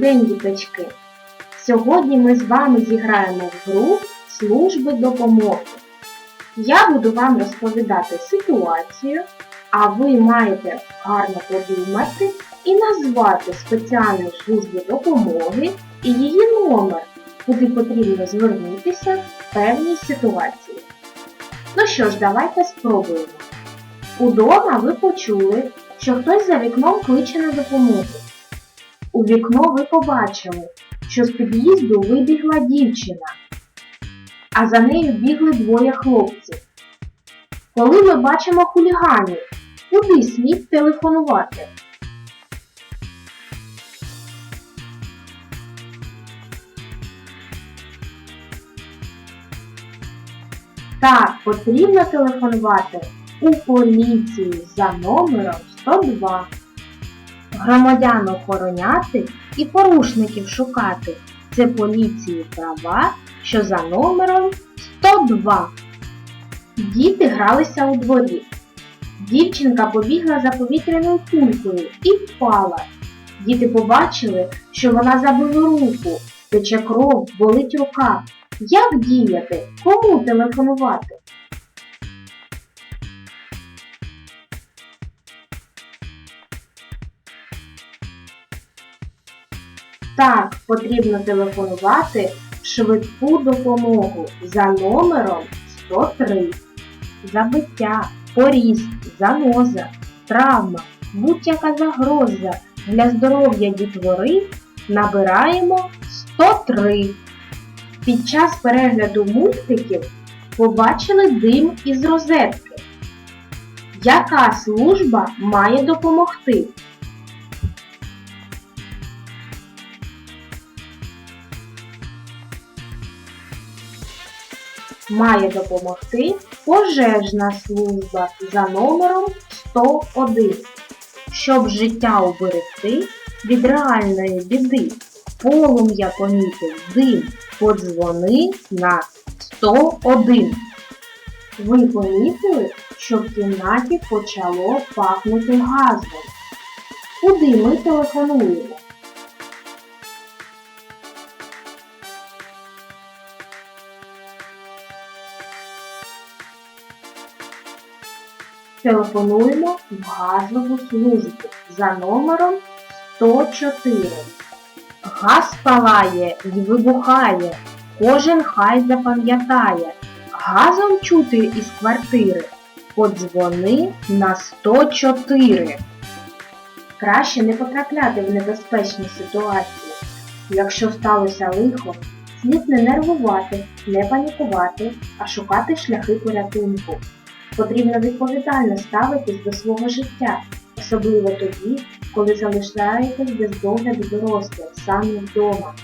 день, діточки! Сьогодні ми з вами зіграємо в гру служби допомоги. Я буду вам розповідати ситуацію, а ви маєте гарно подумати і назвати спеціальну службу допомоги і її номер, куди потрібно звернутися в певній ситуації. Ну що ж, давайте спробуємо. Удома ви почули, що хтось за вікном кличе на допомогу. У вікно ви побачили, що з під'їзду вибігла дівчина, а за нею бігли двоє хлопців. Коли ми бачимо хуліганів, куди слід телефонувати? Так, потрібно телефонувати у поліцію за номером 102. Громадян охороняти і порушників шукати. Це поліції права, що за номером 102. Діти гралися у дворі. Дівчинка побігла за повітряною кулькою і впала. Діти побачили, що вона забила руку, тече кров, болить рука. Як діяти? Кому телефонувати? Так, потрібно телефонувати швидку допомогу за номером 103. Забиття, поріз, заноза, травма, будь-яка загроза для здоров'я дітвори набираємо 103. Під час перегляду мультиків побачили дим із розетки. Яка служба має допомогти? Має допомогти пожежна служба за номером 101. Щоб життя уберегти від реальної біди, полум'я помітив дим, подзвони на 101. Ви помітили, що в кімнаті почало пахнути газом. Куди ми телефонуємо? Телефонуємо в газову службу за номером 104. Газ палає і вибухає, кожен хай запам'ятає. Газом чути із квартири. Подзвони на 104. Краще не потрапляти в небезпечні ситуації. Якщо сталося лихо, слід не нервувати, не панікувати, а шукати шляхи порятунку. Потрібно відповідально ставитись до свого життя, особливо тоді, коли залишаєтесь без догляду дорослих саме вдома.